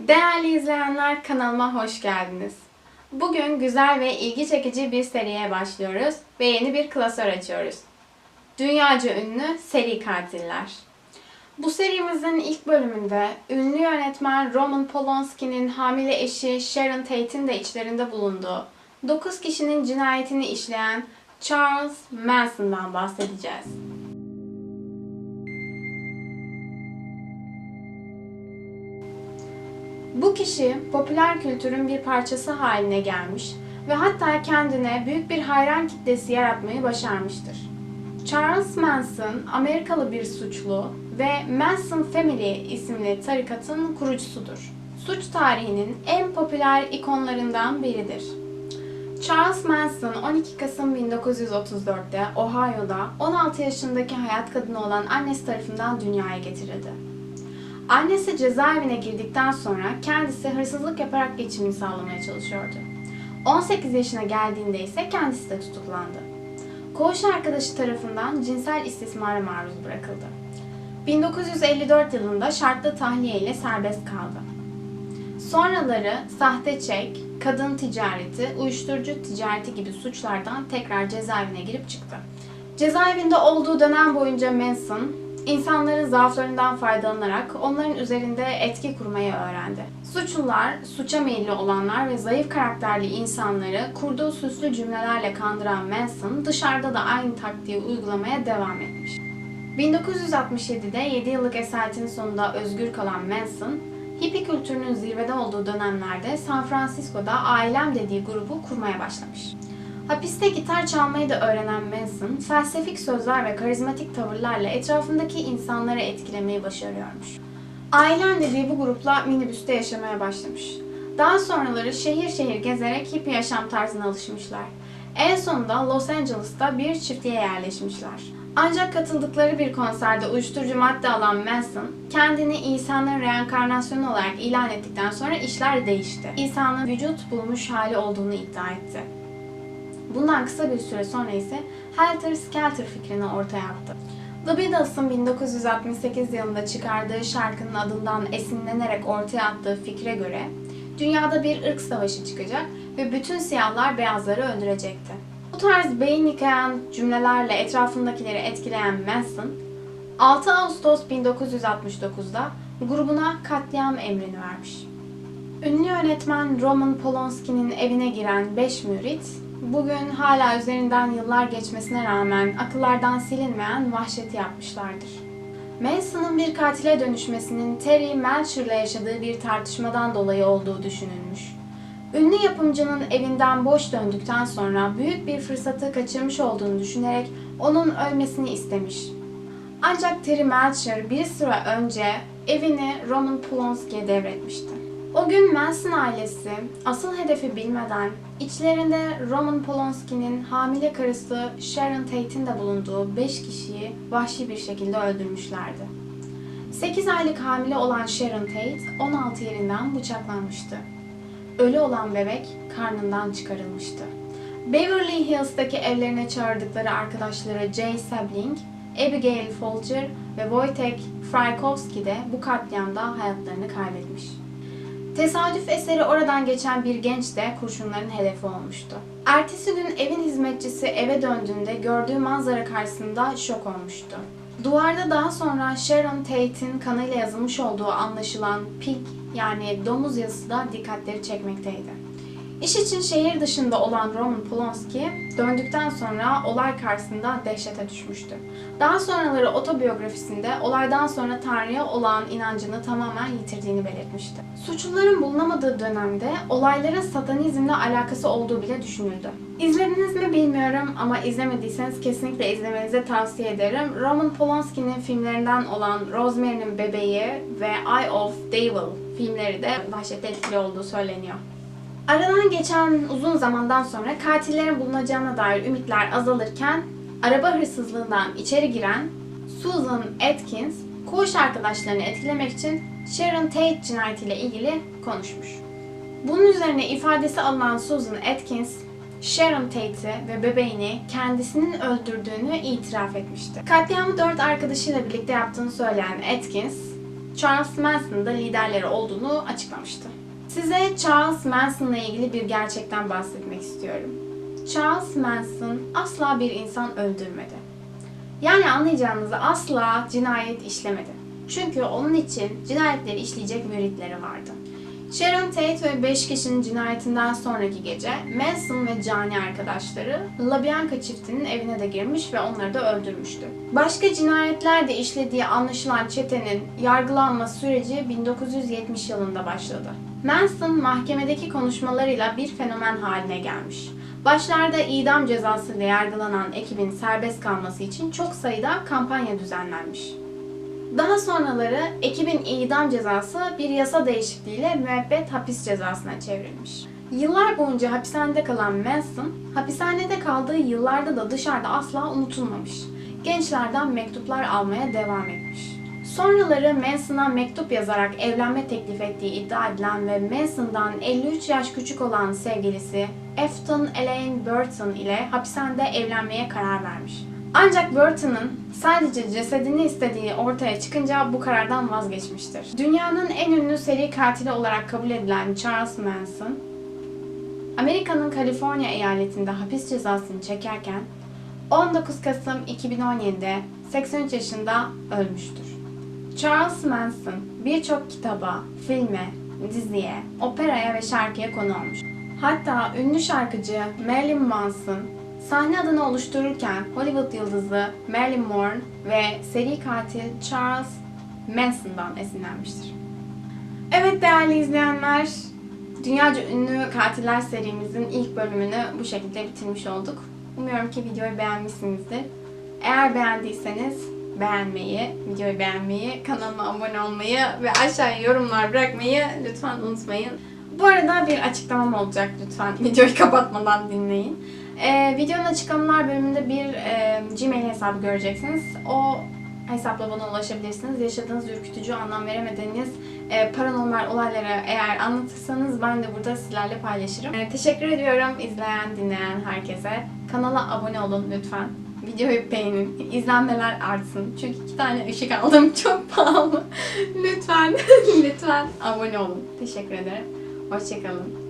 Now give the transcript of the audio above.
Değerli izleyenler kanalıma hoş geldiniz. Bugün güzel ve ilgi çekici bir seriye başlıyoruz ve yeni bir klasör açıyoruz. Dünyaca ünlü seri katiller. Bu serimizin ilk bölümünde ünlü yönetmen Roman Polanski'nin hamile eşi Sharon Tate'in de içlerinde bulunduğu 9 kişinin cinayetini işleyen Charles Manson'dan bahsedeceğiz. Bu kişi popüler kültürün bir parçası haline gelmiş ve hatta kendine büyük bir hayran kitlesi yaratmayı başarmıştır. Charles Manson Amerikalı bir suçlu ve Manson Family isimli tarikatın kurucusudur. Suç tarihinin en popüler ikonlarından biridir. Charles Manson 12 Kasım 1934'te Ohio'da 16 yaşındaki hayat kadını olan annesi tarafından dünyaya getirildi. Annesi cezaevine girdikten sonra kendisi hırsızlık yaparak geçimini sağlamaya çalışıyordu. 18 yaşına geldiğinde ise kendisi de tutuklandı. Koğuş arkadaşı tarafından cinsel istismara maruz bırakıldı. 1954 yılında şartlı tahliye ile serbest kaldı. Sonraları sahte çek, kadın ticareti, uyuşturucu ticareti gibi suçlardan tekrar cezaevine girip çıktı. Cezaevinde olduğu dönem boyunca Manson, insanların zaaflarından faydalanarak onların üzerinde etki kurmayı öğrendi. Suçlular, suça meyilli olanlar ve zayıf karakterli insanları kurduğu süslü cümlelerle kandıran Manson dışarıda da aynı taktiği uygulamaya devam etmiş. 1967'de 7 yıllık esaretin sonunda özgür kalan Manson, hippie kültürünün zirvede olduğu dönemlerde San Francisco'da Ailem dediği grubu kurmaya başlamış. Hapiste gitar çalmayı da öğrenen Manson, felsefik sözler ve karizmatik tavırlarla etrafındaki insanları etkilemeyi başarıyormuş. Ailem dediği bu grupla minibüste yaşamaya başlamış. Daha sonraları şehir şehir gezerek hippie yaşam tarzına alışmışlar. En sonunda Los Angeles'ta bir çiftliğe yerleşmişler. Ancak katıldıkları bir konserde uyuşturucu madde alan Manson, kendini İsa'nın reenkarnasyonu olarak ilan ettikten sonra işler değişti. İsa'nın vücut bulmuş hali olduğunu iddia etti. Bundan kısa bir süre sonra ise Helter Skelter fikrini ortaya attı. The Beatles'ın 1968 yılında çıkardığı şarkının adından esinlenerek ortaya attığı fikre göre dünyada bir ırk savaşı çıkacak ve bütün siyahlar beyazları öldürecekti. Bu tarz beyin yıkayan cümlelerle etrafındakileri etkileyen Manson, 6 Ağustos 1969'da grubuna katliam emrini vermiş. Ünlü yönetmen Roman Polanski'nin evine giren 5 mürit, bugün hala üzerinden yıllar geçmesine rağmen akıllardan silinmeyen vahşeti yapmışlardır. Manson'ın bir katile dönüşmesinin Terry Melcher'la yaşadığı bir tartışmadan dolayı olduğu düşünülmüş. Ünlü yapımcının evinden boş döndükten sonra büyük bir fırsatı kaçırmış olduğunu düşünerek onun ölmesini istemiş. Ancak Terry Melcher bir süre önce evini Roman Polanski'ye devretmişti. O gün Manson ailesi asıl hedefi bilmeden içlerinde Roman Polanski'nin hamile karısı Sharon Tate'in de bulunduğu 5 kişiyi vahşi bir şekilde öldürmüşlerdi. 8 aylık hamile olan Sharon Tate 16 yerinden bıçaklanmıştı. Ölü olan bebek karnından çıkarılmıştı. Beverly Hills'taki evlerine çağırdıkları arkadaşları Jay Sabling, Abigail Folger ve Wojtek Frykowski de bu katliamda hayatlarını kaybetmiş. Tesadüf eseri oradan geçen bir genç de kurşunların hedefi olmuştu. Ertesi gün evin hizmetçisi eve döndüğünde gördüğü manzara karşısında şok olmuştu. Duvarda daha sonra Sharon Tate'in kanıyla yazılmış olduğu anlaşılan pig yani domuz yazısı da dikkatleri çekmekteydi. İş için şehir dışında olan Roman Polanski döndükten sonra olay karşısında dehşete düşmüştü. Daha sonraları otobiyografisinde olaydan sonra Tanrı'ya olan inancını tamamen yitirdiğini belirtmişti. Suçluların bulunamadığı dönemde olayların satanizmle alakası olduğu bile düşünüldü. İzlediniz mi bilmiyorum ama izlemediyseniz kesinlikle izlemenizi tavsiye ederim. Roman Polanski'nin filmlerinden olan Rosemary'nin Bebeği ve Eye of Devil filmleri de dehşetli etkili olduğu söyleniyor. Aradan geçen uzun zamandan sonra katillerin bulunacağına dair ümitler azalırken araba hırsızlığından içeri giren Susan Atkins koğuş arkadaşlarını etkilemek için Sharon Tate cinayetiyle ilgili konuşmuş. Bunun üzerine ifadesi alınan Susan Atkins, Sharon Tate'i ve bebeğini kendisinin öldürdüğünü itiraf etmişti. Katliamı dört arkadaşıyla birlikte yaptığını söyleyen Atkins, Charles Manson'ın da liderleri olduğunu açıklamıştı. Size Charles Manson'la ilgili bir gerçekten bahsetmek istiyorum. Charles Manson asla bir insan öldürmedi. Yani anlayacağınız asla cinayet işlemedi. Çünkü onun için cinayetleri işleyecek müritleri vardı. Sharon Tate ve 5 kişinin cinayetinden sonraki gece Manson ve cani arkadaşları LaBianca çiftinin evine de girmiş ve onları da öldürmüştü. Başka cinayetler de işlediği anlaşılan çetenin yargılanma süreci 1970 yılında başladı. Manson mahkemedeki konuşmalarıyla bir fenomen haline gelmiş. Başlarda idam cezası ile yargılanan ekibin serbest kalması için çok sayıda kampanya düzenlenmiş. Daha sonraları ekibin idam cezası bir yasa değişikliğiyle müebbet hapis cezasına çevrilmiş. Yıllar boyunca hapishanede kalan Manson, hapishanede kaldığı yıllarda da dışarıda asla unutulmamış. Gençlerden mektuplar almaya devam etmiş. Sonraları Manson'a mektup yazarak evlenme teklif ettiği iddia edilen ve Manson'dan 53 yaş küçük olan sevgilisi Afton Elaine Burton ile hapishanede evlenmeye karar vermiş. Ancak Burton'ın sadece cesedini istediği ortaya çıkınca bu karardan vazgeçmiştir. Dünyanın en ünlü seri katili olarak kabul edilen Charles Manson, Amerika'nın Kaliforniya eyaletinde hapis cezasını çekerken 19 Kasım 2017'de 83 yaşında ölmüştür. Charles Manson birçok kitaba, filme, diziye, operaya ve şarkıya konu olmuş. Hatta ünlü şarkıcı Marilyn Manson sahne adını oluştururken Hollywood yıldızı Marilyn Monroe ve seri katil Charles Manson'dan esinlenmiştir. Evet değerli izleyenler, dünyaca ünlü katiller serimizin ilk bölümünü bu şekilde bitirmiş olduk. Umuyorum ki videoyu beğenmişsinizdir. Eğer beğendiyseniz beğenmeyi, videoyu beğenmeyi, kanalıma abone olmayı ve aşağıya yorumlar bırakmayı lütfen unutmayın. Bu arada bir açıklamam olacak lütfen videoyu kapatmadan dinleyin. Ee, videonun açıklamalar bölümünde bir e, Gmail hesabı göreceksiniz. O hesapla bana ulaşabilirsiniz. Yaşadığınız ürkütücü, anlam veremediğiniz e, paranormal olayları eğer anlatırsanız ben de burada sizlerle paylaşırım. E, teşekkür ediyorum izleyen, dinleyen herkese. Kanala abone olun lütfen. Videoyu beğenin. İzlenmeler artsın. Çünkü iki tane ışık aldım. Çok pahalı. lütfen, lütfen abone olun. Teşekkür ederim. Hoşçakalın.